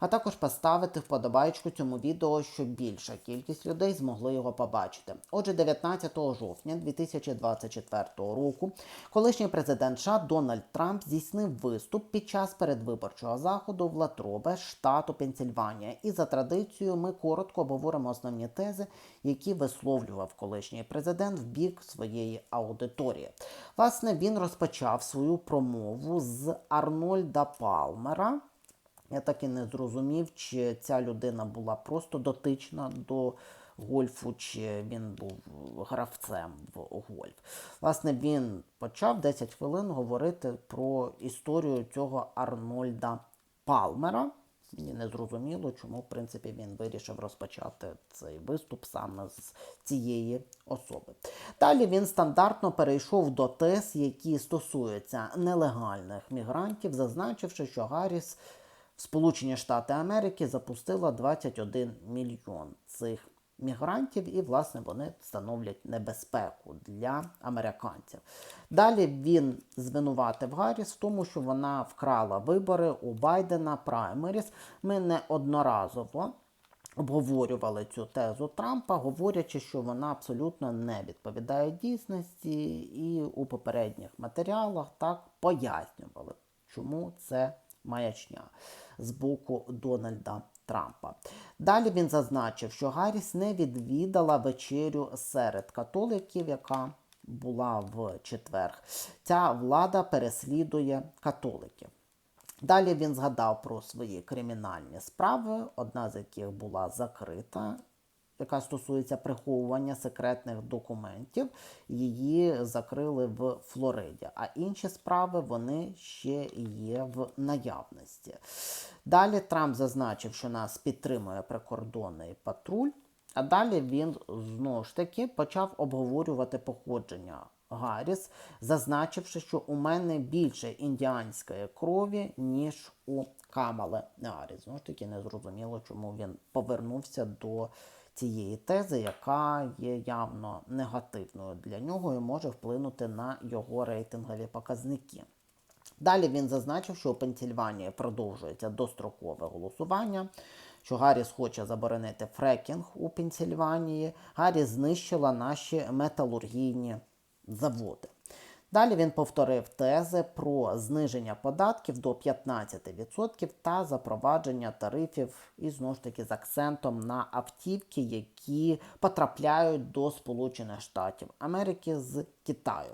а також поставити вподобайку цьому відео, щоб більша кількість людей змогли його побачити. Отже, 19 жовтня 2024 року колишній президент США Дональд Трамп здійснив виступ під час передвиборчого заходу в Латробе, штату Пенсільванія. І за традицією ми коротко обговоримо основні тези, які висловлював колишній президент в бік своєї аудиторії. Власне, він розпочав свою промову з Арнольда Палмера. Я так і не зрозумів, чи ця людина була просто дотична до гольфу, чи він був гравцем в гольф. Власне, він почав 10 хвилин говорити про історію цього Арнольда Палмера. Мені не зрозуміло, чому в принципі він вирішив розпочати цей виступ саме з цієї особи. Далі він стандартно перейшов до тез, які стосуються нелегальних мігрантів, зазначивши, що Гарріс Сполучені Штати Америки запустила 21 мільйон цих мігрантів, і, власне, вони становлять небезпеку для американців. Далі він звинуватив Гарріс в тому, що вона вкрала вибори у Байдена праймеріс. Ми неодноразово обговорювали цю тезу Трампа, говорячи, що вона абсолютно не відповідає дійсності, і у попередніх матеріалах так пояснювали, чому це маячня з боку Дональда Трампа. Далі він зазначив, що Гарріс не відвідала вечерю серед католиків, яка була в четвер. Ця влада переслідує католиків. Далі він згадав про свої кримінальні справи, одна з яких була закрита, яка стосується приховування секретних документів. Її закрили в Флориді, а інші справи вони ще є в наявності. Далі Трамп зазначив, що нас підтримує прикордонний патруль. А далі він знову ж таки почав обговорювати походження Гарріс, зазначивши, що у мене більше індіанської крові, ніж у Камали Гарріс. Знову ж таки, не зрозуміло, чому він повернувся до цієї тези, яка є явно негативною для нього і може вплинути на його рейтингові показники. Далі він зазначив, що у Пенсільванії продовжується дострокове голосування, що Гарріс хоче заборонити фрекінг у Пенсільванії. Гарріс знищила наші металургійні заводи. Далі він повторив тези про зниження податків до 15% та запровадження тарифів і знову ж таки з акцентом на автівки, які потрапляють до Сполучених Штатів Америки з Китаю.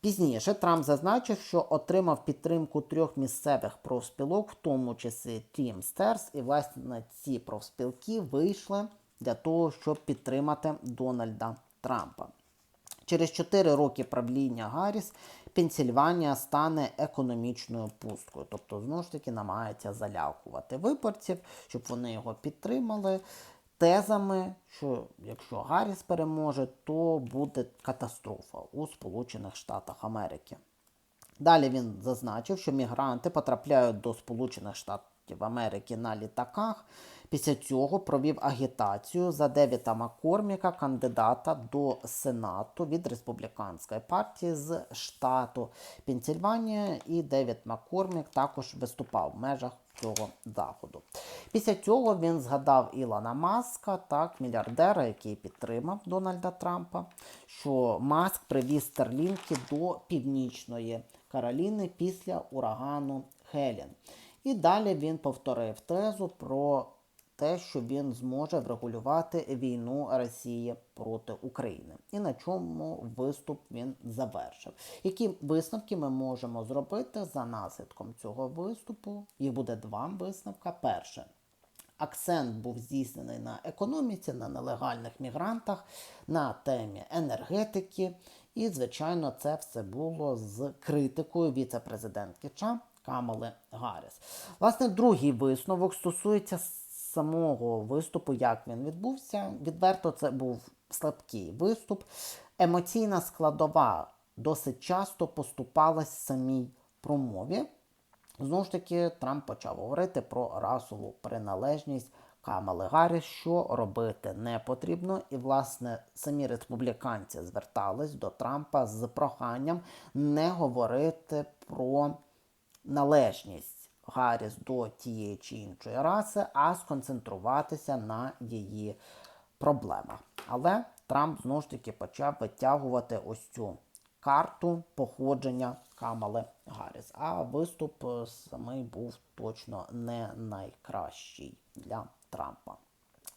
Пізніше Трамп зазначив, що отримав підтримку трьох місцевих профспілок, в тому числі Teamsters, і власне ці профспілки вийшли для того, щоб підтримати Дональда Трампа. Через 4 роки правління Гарріс Пенсільванія стане економічною пусткою, тобто знову ж таки намагається залякувати виборців, щоб вони його підтримали тезами, що якщо Гарріс переможе, то буде катастрофа у Сполучених Штатах Америки. Далі він зазначив, що мігранти потрапляють до Сполучених Штатів Америки на літаках. Після цього провів агітацію за Девіта Маккорміка, кандидата до Сенату від республіканської партії з штату Пенсільванія. І Девід Маккормік також виступав в межах цього заходу. Після цього він згадав Ілона Маска, так, мільярдера, який підтримав Дональда Трампа, що Маск привіз стерлінки до Північної Кароліни після урагану Хелін. І далі він повторив тезу про те, що він зможе врегулювати війну Росії проти України. І на чому виступ він завершив. Які висновки ми можемо зробити за наслідком цього виступу? Їх буде два висновка. Перше. Акцент був здійснений на економіці, на нелегальних мігрантах, на темі енергетики. І, звичайно, це все було з критикою віце-президентки США Камали Гарріс. Власне, другий висновок стосується самого виступу, як він відбувся. Відверто це був слабкий виступ. Емоційна складова досить часто поступалась самій промові. Знову ж таки, Трамп почав говорити про расову приналежність Камали Гарріс, що робити не потрібно. І, власне, самі республіканці звертались до Трампа з проханням не говорити про належність Гарріс до тієї чи іншої раси, а сконцентруватися на її проблемах. Але Трамп знову ж таки почав витягувати ось цю карту походження Камали Гарріс. А виступ самий був точно не найкращий для Трампа.